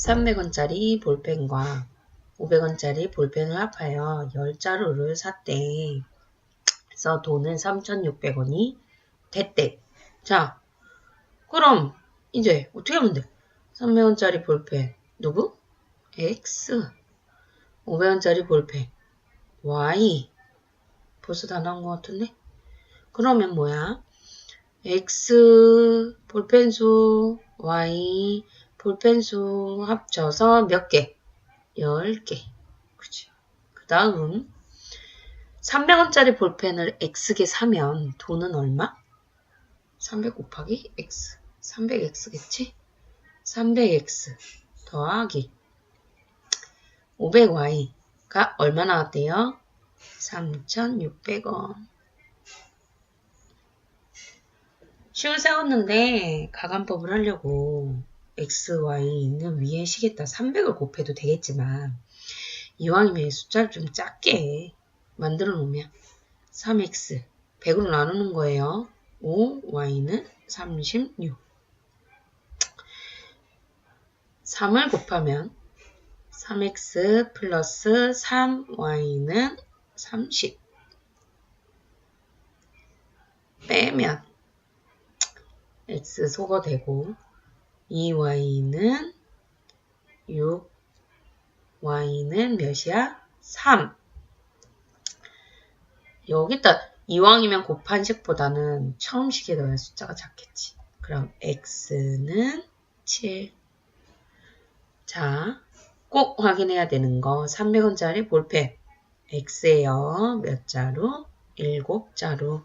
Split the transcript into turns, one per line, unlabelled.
300원짜리 볼펜과 500원짜리 볼펜을 합하여 10자루를 샀대. 그래서 돈은 3,600원이 됐대. 자, 그럼 이제 어떻게 하면 돼? 300원짜리 볼펜 누구? X 500원짜리 볼펜 Y 벌써 다 나온 것 같은데? 그러면 뭐야? X 볼펜 수 Y 볼펜 수 합쳐서 몇 개? 10개. 그치. 그 다음 300원짜리 볼펜을 X개 사면 돈은 얼마? 300 곱하기 X 300X겠지? 300X 더하기 500Y가 얼마 나왔대요? 3,600원. 쉬운 싸웠는데 가간법을 하려고 x, y 있는 위에 시계다 300을 곱해도 되겠지만 이왕이면 숫자를 좀 작게 만들어 놓으면 3x 100으로 나누는 거예요. 5, y는 36 3을 곱하면 3x 플러스 3y는 30 빼면 x 소거되고 2y는 6 y는 몇이야? 3 여기다 이왕이면 곱한식보다는 처음 식에 넣어야 숫자가 작겠지. 그럼 x는 7 자, 꼭 확인해야 되는 거 300원짜리 볼펜 x에요. 몇 자루? 7자루